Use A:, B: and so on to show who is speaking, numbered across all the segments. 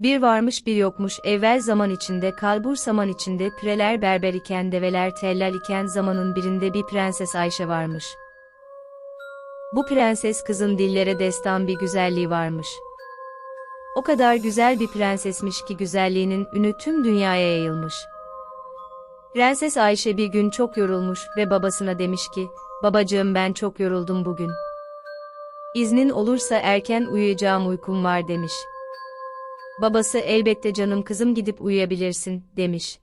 A: Bir varmış bir yokmuş evvel zaman içinde kalbur saman içinde pireler berber iken develer tellal iken zamanın birinde bir prenses Ayşe varmış. Bu prenses kızın dillere destan bir güzelliği varmış. O kadar güzel bir prensesmiş ki güzelliğinin ünü tüm dünyaya yayılmış. Prenses Ayşe bir gün çok yorulmuş ve babasına demiş ki, babacığım ben çok yoruldum bugün. İznin olursa erken uyuyacağım uykum var demiş. Babası elbette canım kızım gidip uyuyabilirsin, demiş.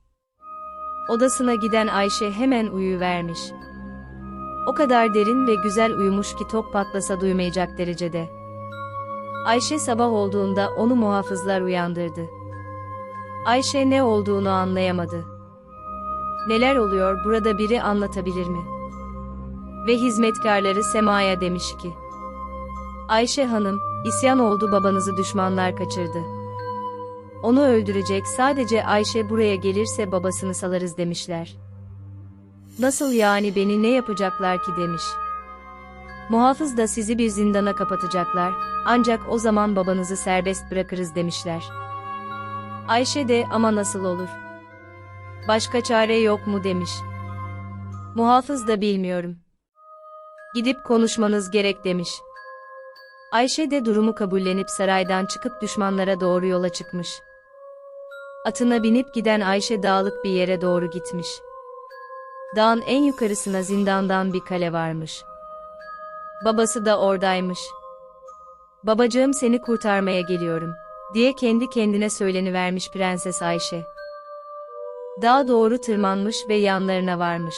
A: Odasına giden Ayşe hemen uyuyuvermiş. O kadar derin ve güzel uyumuş ki top patlasa duymayacak derecede. Ayşe sabah olduğunda onu muhafızlar uyandırdı. Ayşe ne olduğunu anlayamadı. Neler oluyor burada biri anlatabilir mi? Ve hizmetkarları Sema'ya demiş ki. Ayşe hanım, isyan oldu babanızı düşmanlar kaçırdı. Onu öldürecek sadece Ayşe buraya gelirse babasını salarız demişler. Nasıl yani beni ne yapacaklar ki demiş. Muhafız da sizi bir zindana kapatacaklar, ancak o zaman babanızı serbest bırakırız demişler. Ayşe de ama nasıl olur? Başka çare yok mu demiş. Muhafız da bilmiyorum. Gidip konuşmanız gerek demiş. Ayşe de durumu kabullenip saraydan çıkıp düşmanlara doğru yola çıkmış. Atına binip giden Ayşe dağlık bir yere doğru gitmiş. Dağın en yukarısına zindandan bir kale varmış. Babası da oradaymış. Babacığım seni kurtarmaya geliyorum, diye kendi kendine söylenivermiş Prenses Ayşe. Dağa doğru tırmanmış ve yanlarına varmış.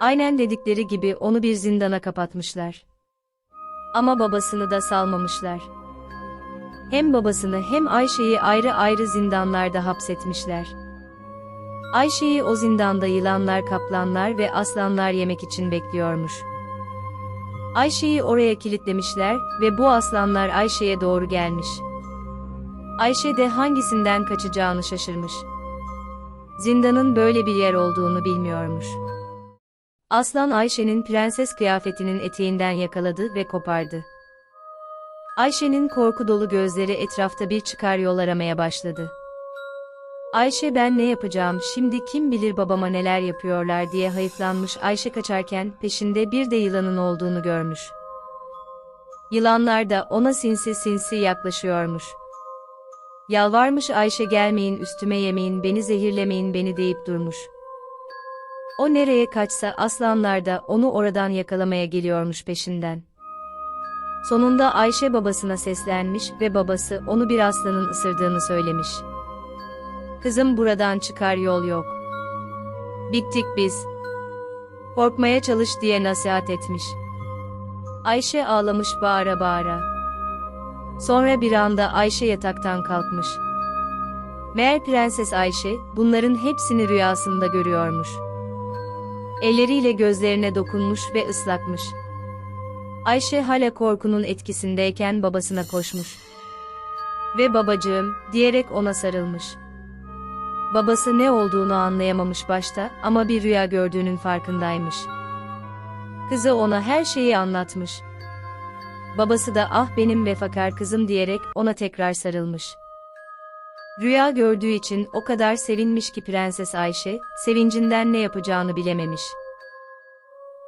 A: Aynen dedikleri gibi onu bir zindana kapatmışlar. Ama babasını da salmamışlar. Hem babasını hem Ayşe'yi ayrı ayrı zindanlarda hapsetmişler. Ayşe'yi o zindanda yılanlar, kaplanlar ve aslanlar yemek için bekliyormuş. Ayşe'yi oraya kilitlemişler ve bu aslanlar Ayşe'ye doğru gelmiş. Ayşe de hangisinden kaçacağını şaşırmış. Zindanın böyle bir yer olduğunu bilmiyormuş. Aslan Ayşe'nin prenses kıyafetinin eteğinden yakaladı ve kopardı. Ayşe'nin korku dolu gözleri etrafta bir çıkar yol aramaya başladı. Ayşe ben ne yapacağım şimdi kim bilir babama neler yapıyorlar diye hayıflanmış Ayşe kaçarken peşinde bir de yılanın olduğunu görmüş. Yılanlar da ona sinsi sinsi yaklaşıyormuş. Yalvarmış Ayşe gelmeyin üstüme yemeyin beni zehirlemeyin beni deyip durmuş. O nereye kaçsa aslanlar da onu oradan yakalamaya geliyormuş peşinden. Sonunda Ayşe babasına seslenmiş ve babası onu bir aslanın ısırdığını söylemiş. Kızım buradan çıkar yol yok. Bittik biz. Korkmaya çalış diye nasihat etmiş. Ayşe ağlamış bağıra bağıra. Sonra bir anda Ayşe yataktan kalkmış. Meğer Prenses Ayşe bunların hepsini rüyasında görüyormuş. Elleriyle gözlerine dokunmuş ve ıslakmış. Ayşe hala korkunun etkisindeyken babasına koşmuş. Ve babacığım, diyerek ona sarılmış. Babası ne olduğunu anlayamamış başta ama bir rüya gördüğünün farkındaymış. Kızı ona her şeyi anlatmış. Babası da ah benim vefakar kızım diyerek ona tekrar sarılmış. Rüya gördüğü için o kadar sevinmiş ki Prenses Ayşe, sevincinden ne yapacağını bilememiş.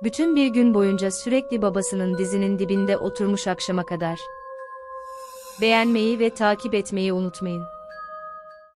A: Bütün bir gün boyunca sürekli babasının dizinin dibinde oturmuş akşama kadar. Beğenmeyi ve takip etmeyi unutmayın.